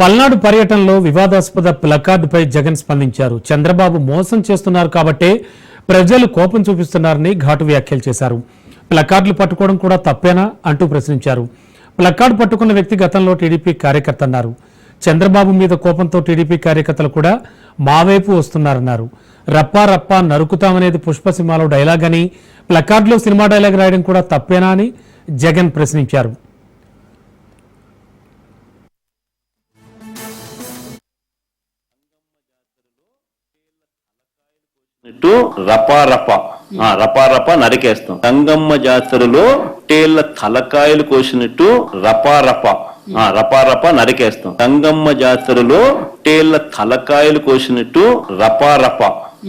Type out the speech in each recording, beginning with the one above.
పల్నాడు పర్యటనలో వివాదాస్పద ప్లకార్డుపై జగన్ స్పందించారు. చంద్రబాబు మోసం చేస్తున్నారు కాబట్టే ప్రజలు కోపం చూపిస్తున్నారని ఘాటు వ్యాఖ్యలు చేశారు. ప్లకార్డులు పట్టుకోవడం కూడా తప్పేనా అంటూ ప్రశ్నించారు. ప్లకార్డు పట్టుకున్న వ్యక్తి గతంలో టీడీపీ కార్యకర్త అన్నారు. చంద్రబాబు మీద కోపంతో టీడీపీ కార్యకర్తలు కూడా మా వైపు వస్తున్నారన్నారు. రప్పా రప్పా నరుకుతామనేది పుష్ప సినిమాలో డైలాగ్ అని ప్లకార్డులో సినిమా డైలాగ్ రాయడం కూడా తప్పేనా అని జగన్ ప్రశ్నించారు. ఇటు రపా రప. ఆ, రపా రప నరికేస్తాం. గంగమ్మ జాతరలో టేళ్ళ తలకాయలు కోసినట్టు రపా రప. ఆ, రపా రప నరికేస్తాం. గంగమ్మ జాతరలో టేళ్ళ తలకాయలు కోసినట్టు రపా రప.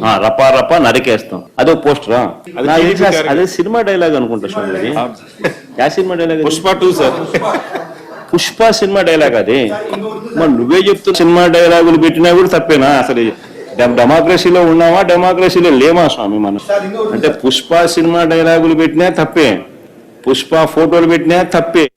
ఆ, రపా రప నరికేస్తాం. అదే పోస్టరా అదే సినిమా డైలాగ్ అనుకుంటా చూడండి yeah cinema dialogue Pushpa two sir. Pushpa cinema dialogue అది? మరి నువ్వే చెప్తూ సినిమా డైలాగులు పెట్టినా కూడా తప్పేనా అసలు? డెమోక్రసీలో ఉన్నామా డెమోక్రసీలో లేమా స్వామి మనం అంటే పుష్ప సినిమా డైలాగులు పెట్టినా తప్పే. పుష్ప ఫోటోలు పెట్టినా తప్పే.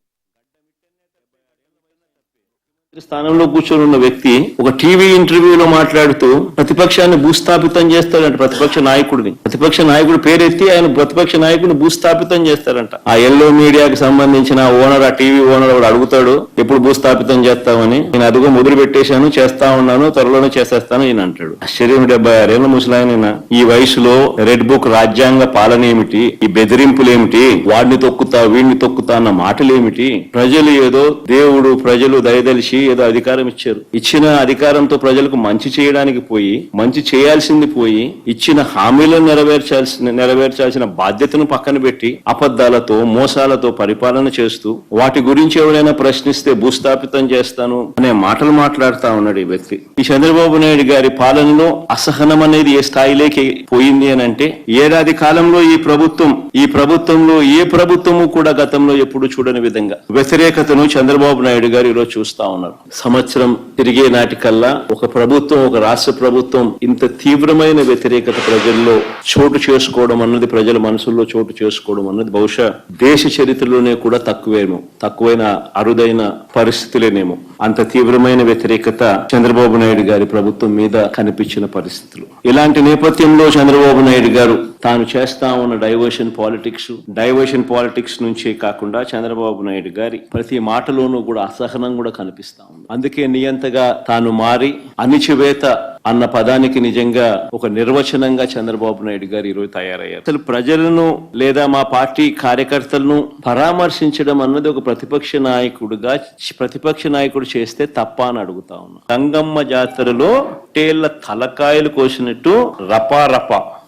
స్థానంలో కూర్చొని ఉన్న వ్యక్తి ఒక టీవీ ఇంటర్వ్యూలో మాట్లాడుతూ ప్రతిపక్షాన్ని భూస్థాపితం చేస్తాడంట ప్రతిపక్ష నాయకుడిని. ప్రతిపక్ష నాయకుడు పేరెత్తి ఆయన ప్రతిపక్ష నాయకుడిని భూస్థాపితం చేస్తాడంట. ఆ ఎల్లో మీడియాకి సంబంధించిన ఓనర్ ఆ టీవీ ఓనర్ వాడు అడుగుతాడు ఎప్పుడు భూస్థాపితం చేస్తామని నేను అదిగో మొదలు పెట్టేశాను చేస్తా ఉన్నాను త్వరలోనే చేసేస్తాను ఈయన అంటాడు. ఆశ్చర్యం డెబ్బై ఆరేళ్ళ ముసలాయన ఈ వయసులో రెడ్ బుక్ రాజ్యాంగ పాలన ఏమిటి ఈ బెదిరింపులు ఏమిటి వాడిని తొక్కుతా వీడిని తొక్కుతా అన్న మాటలు ఏమిటి ప్రజలు ఏదో దేవుడు ప్రజలు దయదలిచి ఏదో అధికారం ఇచ్చారు. ఇచ్చిన అధికారంతో ప్రజలకు మంచి చేయడానికి పోయి మంచి చేయాల్సింది పోయి ఇచ్చిన హామీలను నెరవేర్చాల్సిన నెరవేర్చాల్సిన బాధ్యతను పక్కన పెట్టి అబద్దాలతో మోసాలతో పరిపాలన చేస్తూ వాటి గురించి ఎవరైనా ప్రశ్నిస్తే భూస్థాపితం చేస్తాను అనే మాటలు మాట్లాడుతా ఉన్నాడు ఈ వ్యక్తి. ఈ చంద్రబాబు నాయుడు గారి పాలనలో అసహనం అనేది ఏ స్థాయిలోకి పోయింది అని అంటే ఏడాది కాలంలో ఈ ప్రభుత్వం ఈ ప్రభుత్వంలో ఏ ప్రభుత్వము కూడా గతంలో ఎప్పుడు చూడని విధంగా వ్యతిరేకతను చంద్రబాబు నాయుడు గారు ఈరోజు చూస్తా ఉన్నారు. సంవత్సరం తిరిగే నాటికల్లా ఒక ప్రభుత్వం ఒక రాష్ట్ర ప్రభుత్వం ఇంత తీవ్రమైన వ్యతిరేకత ప్రజల్లో చోటు చేసుకోవడం అన్నది ప్రజల మనసుల్లో చోటు చేసుకోవడం అన్నది బహుశా దేశ చరిత్రలోనే కూడా తక్కువేమో తక్కువైన అరుదైన పరిస్థితులేనేమో. అంత తీవ్రమైన వ్యతిరేకత చంద్రబాబు నాయుడు గారి ప్రభుత్వం మీద కనిపించిన పరిస్థితులు. ఇలాంటి నేపథ్యంలో చంద్రబాబు నాయుడు గారు తాను చేస్తా ఉన్న డైవర్షన్ పాలిటిక్స్ డైవర్షన్ పాలిటిక్స్ నుంచే కాకుండా చంద్రబాబు నాయుడు గారి ప్రతి మాటలోనూ కూడా అసహనం కూడా కనిపిస్తా ఉంది. అందుకే నియంతగా తాను మారి అణిచివేత అన్న పదానికి నిజంగా ఒక నిర్వచనంగా చంద్రబాబు నాయుడు గారు ఈరోజు తయారయ్యారు. అసలు ప్రజలను లేదా మా పార్టీ కార్యకర్తలను పరామర్శించడం అన్నది ఒక ప్రతిపక్ష నాయకుడుగా ప్రతిపక్ష నాయకుడు చేస్తే తప్ప అని అడుగుతా ఉన్నా. గంగమ్మ జాతరలో టేళ్ళ తలకాయలు కోసినట్టు రపా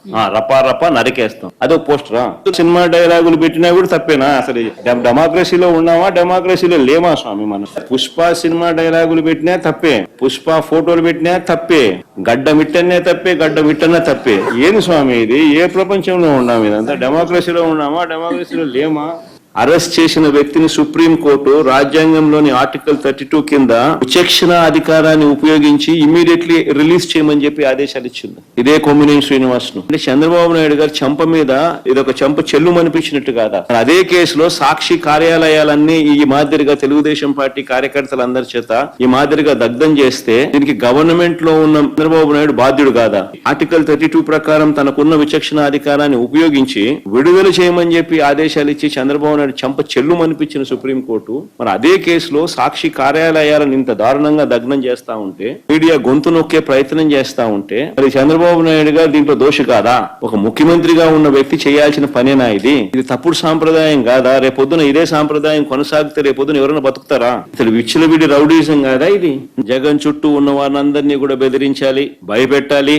రపా ఆ, రపా నరికేస్తాం. అదో పోస్టరా? సినిమా డైలాగులు పెట్టినా కూడా తప్పేనా? అసలు డెమోక్రసీలో ఉన్నామా డెమోక్రసీలో లేమా స్వామి మనం పుష్ప సినిమా డైలాగులు పెట్టినా తప్పే. పుష్ప ఫోటోలు పెట్టినా తప్పే. గడ్డ మిట్టనే తప్పే గడ్డ మిట్టనే తప్పే. ఏంది స్వామి ఇది? ఏ ప్రపంచంలో ఉన్నాం ఇదంతా? డెమోక్రసీలో ఉన్నామా? డెమోక్రసీలో లేమా? అరెస్ట్ చేసిన వ్యక్తిని సుప్రీం కోర్టు రాజ్యాంగంలోని ఆర్టికల్ థర్టీ టూ కింద విచక్షణ అధికారాన్ని ఉపయోగించి ఇమీడియట్లీ రిలీజ్ చేయమని చెప్పి ఆదేశాలు ఇచ్చింది. ఇదే కొమ్మినేని శ్రీనివాస్ను అంటే చంద్రబాబు నాయుడు గారి చంప మీద ఇదొక చంప చెల్లు అనిపించినట్టు కాదా అదే కేసులో సాక్షి కార్యాలయాలన్నీ ఈ మాదిరిగా తెలుగుదేశం పార్టీ కార్యకర్తలందరి చేత ఈ మాదిరిగా దగ్ధం చేస్తే దీనికి గవర్నమెంట్లో ఉన్న చంద్రబాబు నాయుడు బాధ్యుడు కాదా? ఆర్టికల్ థర్టీ టూ ప్రకారం తనకున్న విచక్షణ అధికారాన్ని ఉపయోగించి విడుదల చేయమని చెప్పి ఆదేశాలు ఇచ్చి చంద్రబాబు నాయుడు చంప చెల్లు అనిపించిన సుప్రీంకోర్టు మరి అదే కేసులో సాక్షి కార్యాలయాలను ఇంత దారుణంగా దగ్నం చేస్తా ఉంటే మీడియా గొంతు నొక్కే ప్రయత్నం చేస్తా ఉంటే మరి చంద్రబాబు నాయుడు గారు దీంట్లో దోషి కాదా? ఒక ముఖ్యమంత్రిగా ఉన్న వ్యక్తి చేయాల్సిన పనేనా ఇది? ఇది తప్పుడు సాంప్రదాయం కాదా? రేపొద్దున ఇదే సాంప్రదాయం కొనసాగితే రేపొద్దున ఎవరైనా బతుకుతారా? అసలు విచ్చలవిడి రౌడీజం కాదా ఇది? జగన్ చుట్టూ ఉన్న వారినందరినీ కూడా బెదిరించాలి భయపెట్టాలి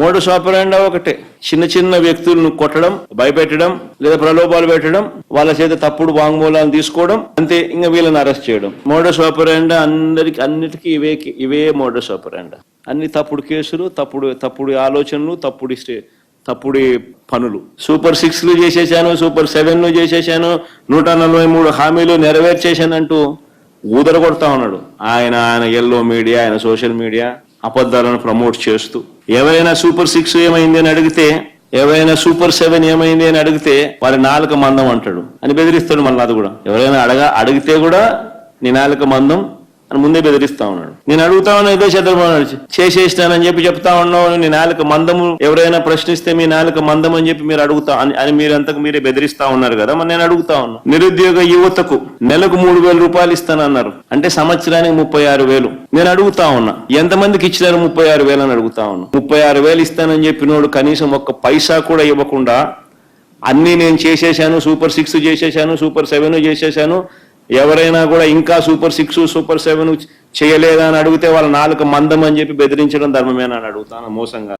మూడు సోపరాండా ఒకటే. చిన్న చిన్న వ్యక్తులను కొట్టడం భయపెట్టడం లేదా ప్రలోభాలు పెట్టడం వాళ్ళ చేత తప్పుడు వాంగ్మూలాలను తీసుకోవడం అంతే ఇంకా వీళ్ళని అరెస్ట్ చేయడం. మోడో సోపరాండా అందరికి అన్నిటికీ ఇవే ఇవే మోడో సోపరాండా అన్ని తప్పుడు కేసులు తప్పుడు తప్పుడు ఆలోచనలు తప్పుడు స్టే తప్పుడు పనులు. సూపర్ సిక్స్లు చేసేసాను సూపర్ సెవెన్లు చేసేసాను నూట నలభై మూడు హామీలు నెరవేర్చేశానంటూ ఊదర కొడతా ఉన్నాడు. ఆయన ఆయన ఎల్లో మీడియా ఆయన సోషల్ మీడియా అబద్ధాలను ప్రమోట్ చేస్తూ. ఎవరైనా సూపర్ సిక్స్ ఏమైంది అని అడిగితే ఎవరైనా సూపర్ సెవెన్ ఏమైంది అని అడిగితే వారి నాలుక మందం అంటాడు. అని బెదిరిస్తాడు మళ్ళీ అది కూడా. ఎవరైనా అడగ అడిగితే కూడా నీ నాలుక మందం అని ముందే బెదిరిస్తా ఉన్నాడు. నేను అడుగుతా ఉన్నా ఇదే చంద్రబాబు నాయుడు చేసేసినానని చెప్పి చెప్తా ఉన్నావు నీ నాలుక మందము ఎవరైనా ప్రశ్నిస్తే మీ నాలుక మందం అని చెప్పి మీరు అడుగుతా అని అని అంతకు మీరే బెదిరిస్తా ఉన్నారు కదా మరి నేను అడుగుతా ఉన్నా. నిరుద్యోగ యువతకు నెలకు మూడు వేల రూపాయలు ఇస్తానన్నారు. అంటే సంవత్సరానికి ముప్పై ఆరు వేలు. నేను అడుగుతా ఉన్నా. ఎంతమందికి ఇచ్చినారు ముప్పై ఆరు వేలు అని అడుగుతా ఉన్నా. ముప్పై ఆరు వేలు ఇస్తానని చెప్పినోడు కనీసం ఒక్క పైసా కూడా ఇవ్వకుండా అన్ని నేను చేసేసాను సూపర్ సిక్స్ చేసేసాను సూపర్ సెవెన్ చేసేసాను ఎవరైనా కూడా ఇంకా సూపర్ సిక్స్ సూపర్ సెవెన్ చేయలేదని అడిగితే వాళ్ళ నాలుక మందం అని చెప్పి బెదిరించడం ధర్మమేనా అని అడుగుతాను మోసంగా.